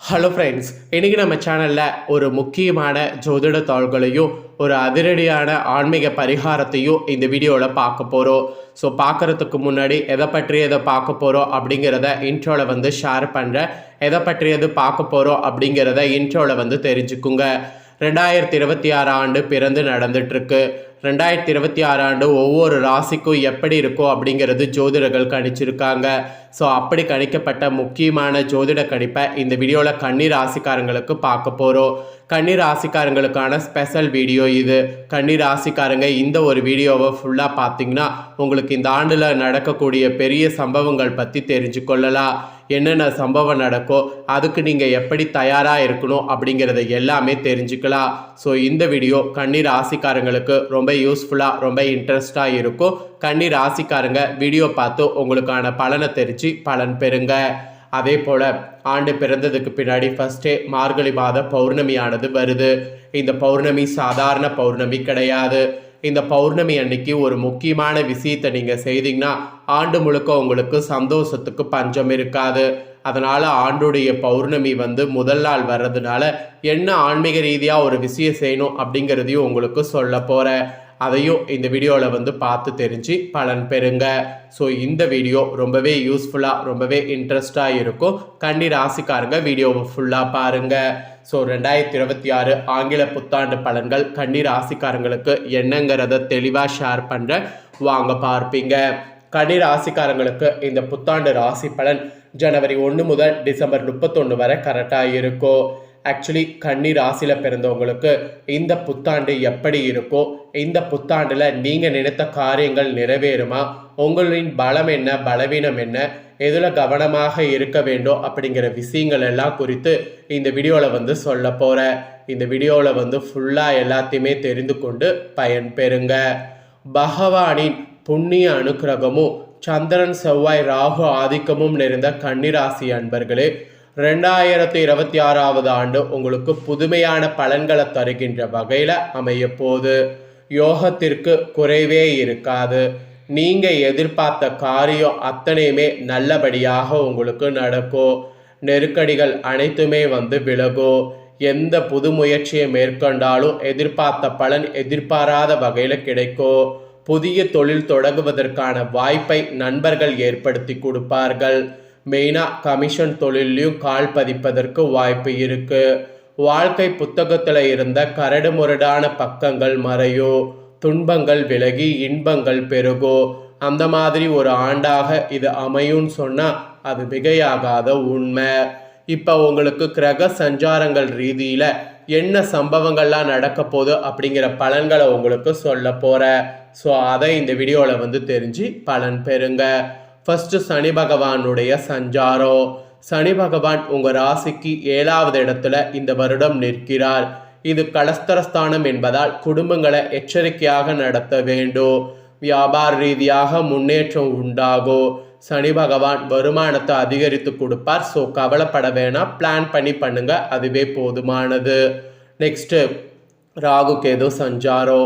Hello friends இன்றைக்கி நம்ம சேனலில் ஒரு முக்கியமான ஜோதிட தாள்களையும் ஒரு அதிரடியான ஆன்மீக பரிகாரத்தையும் இந்த வீடியோவில் பார்க்க போகிறோம் ஸோ பார்க்குறதுக்கு முன்னாடி எதை பற்றியதை பார்க்க போகிறோம் அப்படிங்கிறத இன்ட்ரோவில் வந்து ஷேர் பண்ணுறேன் எதை பற்றியது பார்க்க போகிறோம் அப்படிங்கிறத இன்ட்ரோவில் வந்து தெரிஞ்சுக்குங்க. ரெண்டாயிரத்தி இருபத்தி ஆறு ஆண்டு பிறந்து நடந்துட்டுருக்கு ரெண்டாயிரத்தி இருபத்தி ஆறு ஆண்டு ஒவ்வொரு ராசிக்கும் எப்படி இருக்கும் அப்படிங்கிறது ஜோதிடர்கள் கணிச்சிருக்காங்க. ஸோ அப்படி கணிக்கப்பட்ட முக்கியமான ஜோதிட கணிப்பை இந்த வீடியோவில் கன்னி ராசிக்காரங்களுக்கு பார்க்க போகிறோம் கன்னி ராசிக்காரங்களுக்கான ஸ்பெஷல் வீடியோ இது. கன்னி ராசிக்காரங்க இந்த ஒரு வீடியோவை ஃபுல்லாக பார்த்தீங்கன்னா உங்களுக்கு இந்த ஆண்டில் நடக்கக்கூடிய பெரிய சம்பவங்கள் பற்றி தெரிஞ்சு கொள்ளலாம். என்னென்ன சம்பவம் நடக்கும் அதுக்கு நீங்கள் எப்படி தயாராக இருக்கணும் அப்படிங்கிறத எல்லாமே தெரிஞ்சுக்கலாம். ஸோ இந்த வீடியோ கன்னி ராசிக்காரங்களுக்கு ரொம்ப யூஸ்ஃபுல்லாக ரொம்ப இன்ட்ரெஸ்டாக இருக்கும். கன்னி ராசிக்காரங்க வீடியோ பார்த்து உங்களுக்கான பலனை தெரிஞ்சு பலன் பெறுங்க. அதே போல் ஆண்டு பிறந்ததுக்கு பின்னாடி ஃபஸ்ட்டே மார்கழி மாத பௌர்ணமியானது வருது. இந்த பௌர்ணமி சாதாரண பௌர்ணமி கிடையாது. இந்த பௌர்ணமி அன்னைக்கு ஒரு முக்கியமான விஷயத்தை நீங்கள் செய்தீங்கன்னா ஆண்டு முழுக்க உங்களுக்கு சந்தோஷத்துக்கு பஞ்சம் இருக்காது. அதனால் ஆண்டுடைய பௌர்ணமி வந்து முதல் நாள் வர்றதுனால என்ன ஆன்மீக ரீதியாக ஒரு விஷயம் செய்யணும் அப்படிங்கிறதையும் உங்களுக்கு சொல்ல போகிறேன் அதையும் இந்த வீடியோவில் வந்து பார்த்து தெரிஞ்சு பலன் பெறுங்க. ஸோ இந்த வீடியோ ரொம்பவே யூஸ்ஃபுல்லாக ரொம்பவே இன்ட்ரெஸ்டாக இருக்கும். கன்னி ராசிக்காரங்க வீடியோவை ஃபுல்லாக பாருங்கள் ஸோ ரெண்டாயிரத்தி இருபத்தி ஆறு ஆங்கில புத்தாண்டு பலன்கள் கன்னி ராசிக்காரங்களுக்கு என்னங்கிறத தெளிவாக ஷேர் பண்ணுறேன் வாங்க பார்ப்பீங்க. கன்னி ராசிக்காரங்களுக்கு இந்த புத்தாண்டு ராசி பலன் ஜனவரி ஒன்று முதல் டிசம்பர் முப்பத்தொன்று வரை கரெக்டாக இருக்கும். ஆக்சுவலி கன்னி ராசியில் பிறந்தவங்களுக்கு இந்த புத்தாண்டு எப்படி இருக்கோ இந்த புத்தாண்டில் நீங்கள் நினைத்த காரியங்கள் நிறைவேறுமா? உங்களின் பலம் என்ன? பலவீனம் என்ன? எதில் கவனமாக இருக்க வேண்டும்? அப்படிங்கிற விஷயங்கள் எல்லாம் குறித்து இந்த வீடியோவில் வந்து சொல்ல போகிறேன் இந்த வீடியோவில் வந்து ஃபுல்லாக எல்லாத்தையுமே தெரிந்து கொண்டு பயன்பெறுங்க. பகவானின் புண்ணிய அனுக்கிரகமும் சந்திரன் செவ்வாய் ராகு ஆதிக்கமும் நிறைந்த கன்னிராசி அன்பர்களே ரெண்டாயிரத்தி இருபத்தி ஆறாவது ஆண்டு உங்களுக்கு புதுமையான பலன்களை தருகின்ற வகையில் அமைய போது யோகத்திற்கு குறைவே இருக்காது. நீங்கள் எதிர்பார்த்த காரியம் அத்தனையுமே நல்லபடியாக உங்களுக்கு நடக்கும். நெருக்கடிகள் அனைத்துமே வந்து விலகும். எந்த புது முயற்சியை மேற்கொண்டாலும் எதிர்பார்த்த பலன் எதிர்பாராத வகையில் கிடைக்கும். புதிய தொழில் தொடங்குவதற்கான வாய்ப்பை நண்பர்கள் ஏற்படுத்தி கொடுப்பார்கள். மெயினாக கமிஷன் தொழிலையும் கால் பதிப்பதற்கு வாய்ப்பு இருக்குது வாழ்க்கை புத்தகத்தில் இருந்த கரடு முரடான பக்கங்கள் மறையோ துன்பங்கள் விலகி இன்பங்கள் பெருகோ அந்த மாதிரி ஒரு ஆண்டாக இது அமையும்னு சொன்னால் அது மிகையாகாத உண்மை. இப்போ உங்களுக்கு கிரக சஞ்சாரங்கள் ரீதியில் என்ன சம்பவங்கள்லாம் நடக்க போகுது அப்படிங்கிற பலன்களை உங்களுக்கு சொல்ல போகிறேன் ஸோ அதை இந்த வீடியோவில் வந்து தெரிஞ்சு பலன் பெறுங்க. ஃபஸ்ட்டு சனி பகவானுடைய சஞ்சாரம் சனி பகவான் உங்கள் ராசிக்கு ஏழாவது இடத்துல இந்த வருடம் நிற்கிறார். இது கலஸ்தரஸ்தானம் என்பதால் குடும்பங்களை எச்சரிக்கையாக நடத்த வேண்டும். வியாபார ரீதியாக முன்னேற்றம் உண்டாகும் சனி பகவான் வருமானத்தை அதிகரித்து கொடுப்பார். ஸோ கவலைப்பட வேணாம். பிளான் பண்ணி பண்ணுங்க. அதுவே போதுமானது. நெக்ஸ்ட்டு ராகு கேது சஞ்சாரோ.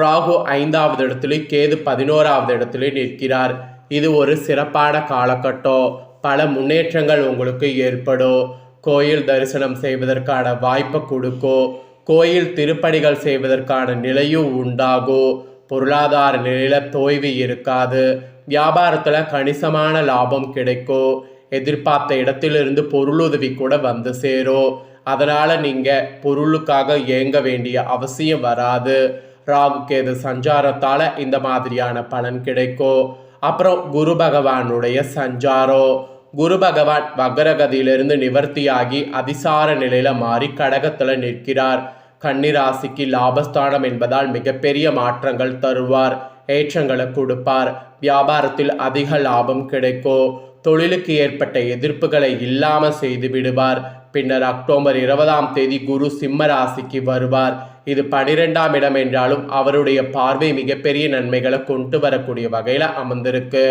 ராகு ஐந்தாவது இடத்துலையும் கேது பதினோராவது இடத்துலையும் நிற்கிறார். இது ஒரு சிறப்பான காலகட்டம் பல முன்னேற்றங்கள் உங்களுக்கு ஏற்படும் கோயில் தரிசனம் செய்வதற்கான வாய்ப்பை கொடுக்கும் கோயில் திருப்பணிகள் செய்வதற்கான நிலையும் உண்டாகும் பொருளாதார நிலையில் தோய்வு இருக்காது. வியாபாரத்தில் கணிசமான லாபம் கிடைக்கும் எதிர்பார்த்த இடத்திலிருந்து பொருளுதவி கூட வந்து சேரும் அதனால் நீங்கள் பொருளுக்காக ஏங்க வேண்டிய அவசியம் வராது. ராகு கேது சஞ்சாரத்தால் இந்த மாதிரியான பலன் கிடைக்கும் அப்புறம் குரு பகவானுடைய சஞ்சாரம் குரு பகவான் வக்ரகதியிலிருந்து நிவர்த்தியாகி அதிசார நிலையில மாறி கடகத்தில் நிற்கிறார். கன்னிராசிக்கு லாபஸ்தானம் என்பதால் மிகப்பெரிய மாற்றங்கள் தருவார். ஏற்றங்களை கொடுப்பார். வியாபாரத்தில் அதிக லாபம் கிடைக்கும். தொழிலுக்கு ஏற்பட்ட எதிர்ப்புகளை இல்லாமல் செய்து விடுவார். பின்னர் அக்டோபர் இருபதாம் தேதி குரு சிம்ம ராசிக்கு வருவார். இது பனிரெண்டாம் இடம் என்றாலும் அவருடைய பார்வை மிகப்பெரிய நன்மைகளை கொண்டு வரக்கூடிய வகையில் அமர்ந்திருக்கு.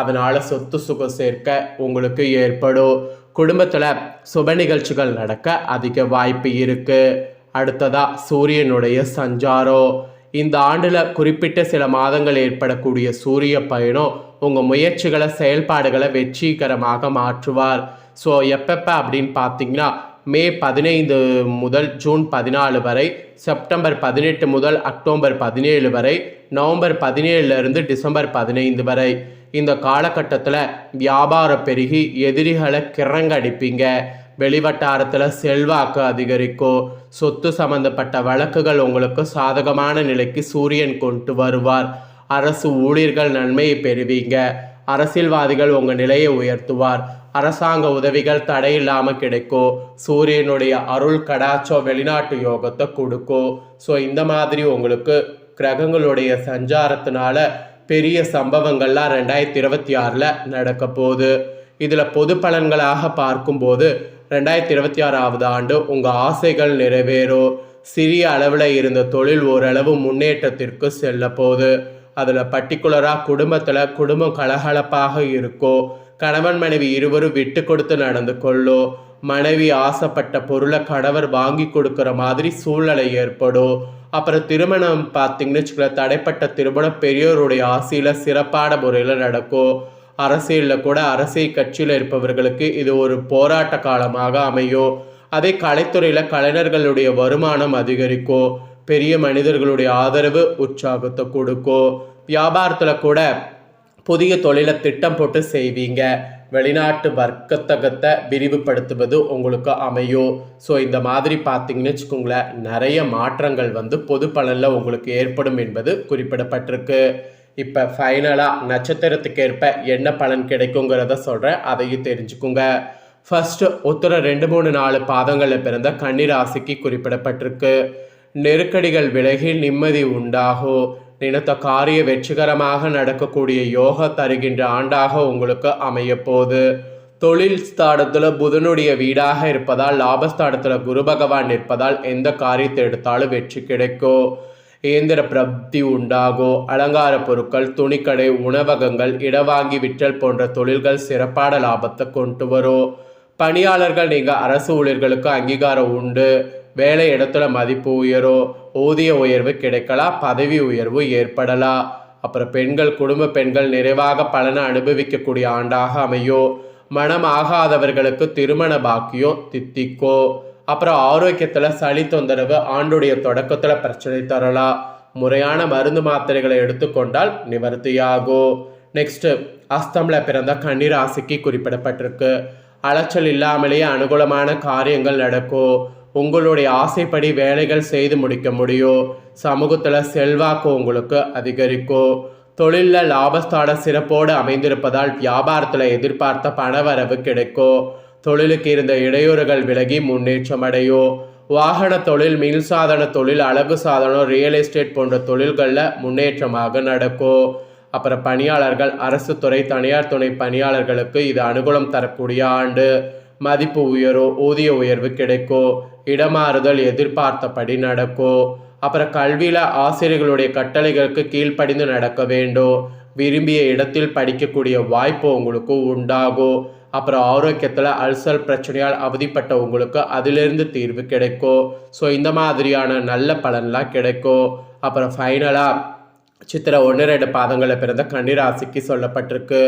அதனால் சொத்து சுகம் சேர்க்க உங்களுக்கு ஏற்படும். குடும்பத்தில் சுப நிகழ்ச்சிகள் நடக்க அதிக வாய்ப்பு இருக்குது அடுத்ததாக சூரியனுடைய சஞ்சாரம். இந்த ஆண்டில் குறிப்பிட்ட சில மாதங்கள் ஏற்படக்கூடிய சூரிய பயணம் உங்கள் முயற்சிகளை செயல்பாடுகளை வெற்றிகரமாக மாற்றுவார். ஸோ எப்பப்போ அப்படின்னு பார்த்தீங்கன்னா மே பதினைந்து முதல் ஜூன் பதினாலு வரை செப்டம்பர் பதினெட்டு முதல் அக்டோபர் பதினேழு வரை நவம்பர் பதினேழுலேருந்து டிசம்பர் பதினைந்து வரை. இந்த காலகட்டத்தில் வியாபாரம் பெருகி எதிரிகளை கிறங்கடிப்பீங்க. வெளிவட்டாரத்தில் செல்வாக்கு அதிகரிக்கும். சொத்து சம்பந்தப்பட்ட வழக்குகள் உங்களுக்கு சாதகமான நிலைக்கு சூரியன் கொண்டு வருவார். அரசு ஊழியர்கள் நன்மையை பெறுவீங்க. அரசியல்வாதிகள் உங்கள் நிலையை உயர்த்துவார். அரசாங்க உதவிகள் தடையில்லாமல் கிடைக்கும் சூரியனுடைய அருள் கடாச்சம் வெளிநாட்டு யோகத்தை கொடுக்கும் ஸோ இந்த மாதிரி உங்களுக்கு கிரகங்களுடைய சஞ்சாரத்தினால பெரிய சம்பவங்கள்லாம் ரெண்டாயிரத்தி இருபத்தி ஆறில் நடக்க போகுது. இதில் பொது பலன்களாக பார்க்கும்போது ரெண்டாயிரத்தி இருபத்தி ஆறாவது ஆண்டு உங்கள் ஆசைகள் நிறைவேறும் சிறிய அளவில் இருந்த தொழில் ஓரளவு முன்னேற்றத்திற்கு செல்ல போகுது. அதில் பர்டிகுலராக குடும்பத்தில் குடும்பம் கலகலப்பாக இருக்கும் கணவன் மனைவி இருவரும் விட்டு கொடுத்து நடந்து கொள்ளும் மனைவி ஆசைப்பட்ட பொருளை கணவர் வாங்கி கொடுக்குற மாதிரி சூழ்நிலை ஏற்படும். அப்புறம் திருமணம் பார்த்தீங்கன்னு வச்சுக்கோங்களேன் தடைப்பட்ட திருமணம் பெரியோருடைய ஆசையில் சிறப்பான முறையில் நடக்கும். அரசியலில் கூட அரசியல் கட்சியில் இருப்பவர்களுக்கு இது ஒரு போராட்ட காலமாக அமையும். அதே கலைத்துறையில் கலைஞர்களுடைய வருமானம் அதிகரிக்கும். பெரிய மனிதர்களுடைய ஆதரவு உற்சாகத்தை கொடுக்கும். வியாபாரத்தில் கூட புதிய தொழிலை திட்டம் போட்டு செய்வீங்க. வெளிநாட்டு வர்க்கத்தகத்தை விரிவுபடுத்துவது உங்களுக்கு அமையும். ஸோ இந்த மாதிரி பார்த்தீங்கன்னு வச்சுக்கோங்களேன் நிறைய மாற்றங்கள் வந்து பொது பலனில் உங்களுக்கு ஏற்படும் என்பது குறிப்பிடப்பட்டிருக்கு. இப்போ ஃபைனலாக நட்சத்திரத்துக்கு ஏற்ப என்ன பலன் கிடைக்குங்கிறத சொல்கிறேன் அதையும் தெரிஞ்சுக்குங்க. ஃபர்ஸ்ட் உத்தர ரெண்டு மூணு நாலு பாதங்களில் பிறந்த கன்னிராசிக்கு குறிப்பிடப்பட்டிருக்கு. நெருக்கடிகள் விலகி நிம்மதி உண்டாகும். நினைத்த காரிய வெற்றிகரமாக நடக்கக்கூடிய யோக தருகின்ற ஆண்டாக உங்களுக்கு அமையப்போகுது தொழில் ஸ்தானத்தில் புதனுடைய வீடாக இருப்பதால் லாபஸ்தானத்தில் குரு பகவான் இருப்பதால் எந்த காரியத்தை எடுத்தாலும் வெற்றி கிடைக்கும் இயந்திர பிரப்தி உண்டாகும் அலங்கார பொருட்கள் துணிக்கடை உணவகங்கள் இடவாங்கி விற்றல் போன்ற தொழில்கள் சிறப்பான லாபத்தை கொண்டு வரும் பணியாளர்கள் நீங்கள் அரசு ஊழியர்களுக்கு அங்கீகாரம் உண்டு. வேலை இடத்துல மதிப்பு உயரும் ஊதிய உயர்வு கிடைக்கலாம் பதவி உயர்வு ஏற்படலாம் அப்புறம் பெண்கள் குடும்ப பெண்கள் நிறைவாக பலனை அனுபவிக்கக்கூடிய ஆண்டாக அமையும் மனம் ஆகாதவர்களுக்கு திருமண பாக்கியம் தித்திக்கோ. அப்புறம் ஆரோக்கியத்தில் சளி தொந்தரவு ஆண்டுடைய தொடக்கத்தில் பிரச்சனை தரலாம் முறையான மருந்து மாத்திரைகளை எடுத்துக்கொண்டால் நிவர்த்தியாகும் நெக்ஸ்ட் அஸ்தமில் பிறந்த கன்னிராசிக்கு குறிப்பிடப்பட்டிருக்கு. அலைச்சல் இல்லாமலேயே அனுகூலமான காரியங்கள் நடக்கும் உங்களுடைய ஆசைப்படி வேலைகள் செய்து முடிக்க முடியும் சமூகத்தில் செல்வாக்கு உங்களுக்கு அதிகரிக்கும் தொழிலில் லாபஸ்தான சிறப்போடு அமைந்திருப்பதால் வியாபாரத்தில் எதிர்பார்த்த பணவரவு கிடைக்கும் தொழிலுக்கு இருந்த இடையூறுகள் விலகி முன்னேற்றம் அடையும் வாகன தொழில் மின்சாதன தொழில் அழகு சாதனம் ரியல் எஸ்டேட் போன்ற தொழில்களில் முன்னேற்றமாக நடக்கும் அப்புறம் பணியாளர்கள் அரசு துறை தனியார் துணை பணியாளர்களுக்கு இது அனுகூலம் தரக்கூடிய ஆண்டு. மதிப்பு உயரும் ஊதிய உயர்வு கிடைக்கும் இடமாறுதல் எதிர்பார்த்தபடி நடக்கும் அப்புறம் கல்வியில் ஆசிரியர்களுடைய கட்டளைகளுக்கு கீழ்ப்படிந்து நடக்க வேண்டும் விரும்பிய இடத்தில் படிக்கக்கூடிய வாய்ப்பு உங்களுக்கு உண்டாகும் அப்புறம் ஆரோக்கியத்தில் அல்சர் பிரச்சனையால் அவதிப்பட்டவங்களுக்கு அதிலிருந்து தீர்வு கிடைக்கும் ஸோ இந்த மாதிரியான நல்ல பலன்லாம் கிடைக்கும் அப்புறம் ஃபைனலாக சித்திரை ஒன்று ரெண்டு பாதங்களில் பிறந்த கன்னிராசிக்கு சொல்லப்பட்டிருக்கு.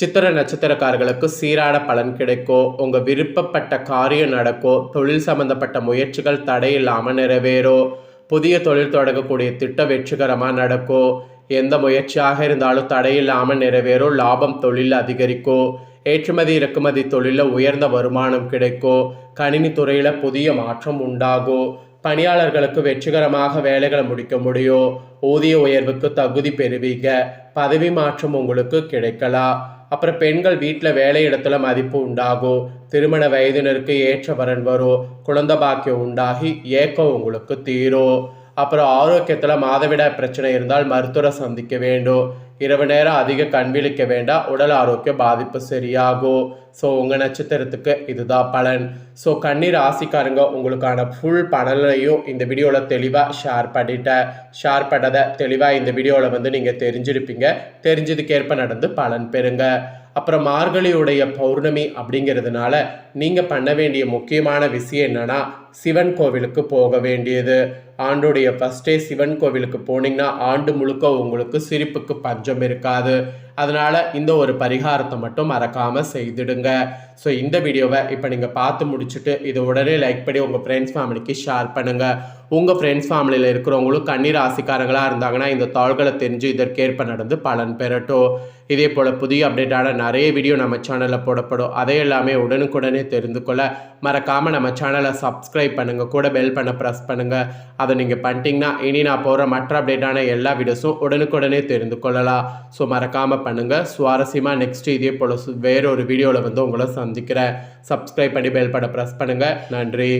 சித்திர நட்சத்திரக்காரர்களுக்கு சீரான பலன் கிடைக்கும் உங்கள் விருப்பப்பட்ட காரியம் நடக்கும் தொழில் சம்பந்தப்பட்ட முயற்சிகள் தடையில்லாமல் நிறைவேறும் புதிய தொழில் தொடங்கக்கூடிய திட்டம் வெற்றிகரமாக நடக்கும் எந்த முயற்சியாக இருந்தாலும் தடையில்லாமல் நிறைவேறும் லாபம் தொழில் அதிகரிக்கும் ஏற்றுமதி இறக்குமதி தொழிலில் உயர்ந்த வருமானம் கிடைக்கும் கணினி துறையில் புதிய மாற்றம் உண்டாகும் பணியாளர்களுக்கு வெற்றிகரமாக வேலைகளை முடிக்க முடியும் ஊதிய உயர்வுக்கு தகுதி பெறுவீங்க பதவி மாற்றம் உங்களுக்கு கிடைக்கலாம் அப்புறம் பெண்கள் வீட்டில் வேலை இடத்துல மதிப்பு உண்டாகும் திருமண வயதினருக்கு ஏற்ற வரன் வரும் குழந்த பாக்கியம் உண்டாகி ஏக்கம் உங்களுக்கு தீரும் அப்புறம் ஆரோக்கியத்தில் மாதவிடாய் பிரச்சனை இருந்தால் மருத்துவரை சந்திக்க வேண்டும். இரவு நேரம் அதிக கண் விழிக்க வேண்டாம் உடல் ஆரோக்கிய பாதிப்பு சரியாகும் ஸோ உங்கள் நட்சத்திரத்துக்கு இதுதான் பலன். ஸோ கண்ணீர் ராசிக்காரங்க உங்களுக்கான ஃபுல் பலனையும் இந்த வீடியோவில் தெளிவாக ஷேர் பண்ணிட்டேன் ஷேர் பண்ணதை தெளிவாக இந்த வீடியோவில் வந்து நீங்கள் தெரிஞ்சிருப்பீங்க. தெரிஞ்சதுக்கேற்ப நடந்து பலன் பெறுங்க. அப்புறம் மார்கழியுடைய பௌர்ணமி அப்படிங்கிறதுனால நீங்கள் பண்ண வேண்டிய முக்கியமான விஷயம் என்னென்னா சிவன் கோவிலுக்கு போக வேண்டியது. ஆண்டுடைய ஃபஸ்ட்டே சிவன் கோவிலுக்கு போனீங்கன்னா ஆண்டு முழுக்க உங்களுக்கு சிரிப்புக்கு பஞ்சம் இருக்காது. அதனால் இந்த ஒரு பரிகாரத்தை மட்டும் மறக்காமல் செய்திடுங்க. ஸோ இந்த வீடியோவை இப்போ நீங்கள் பார்த்து முடிச்சுட்டு இதை உடனே லைக் பண்ணி உங்கள் ஃப்ரெண்ட்ஸ் ஃபேமிலிக்கு ஷேர் பண்ணுங்கள் உங்கள் ஃப்ரெண்ட்ஸ் ஃபேமிலியில் இருக்கிறவங்களும் கண்ணீர் ராசிக்காரங்களாக இருந்தாங்கன்னா இந்த தாள்களை தெரிஞ்சு இதற்கேற்ப நடந்து பலன் பெறட்டும். இதே போல் புதிய அப்டேட்டான நிறைய வீடியோ நம்ம சேனலில் போடப்படும். அதை எல்லாமே உடனுக்குடனே தெரிந்து கொள்ள மறக்காமல் நம்ம சேனலை சப்ஸ்கிரைப் பண்ணுங்கள் கூட பெல் பண்ண ப்ரெஸ் பண்ணுங்கள் அதை நீங்கள் பண்ணிட்டீங்கன்னா இனி நான் போகிற மற்ற அப்டேட்டான எல்லா வீடியோஸும் உடனுக்குடனே தெரிந்து கொள்ளலாம். ஸோ மறக்காமல் பண்ணுங்கள் சுவாரஸ்யமாக நெக்ஸ்ட் இதே போல் வேறொரு வீடியோவில் வந்து உங்களை சந்திக்கிறேன். சப்ஸ்கிரைப் பண்ணி பெல் பண்ண ப்ரெஸ் பண்ணுங்கள் நன்றி.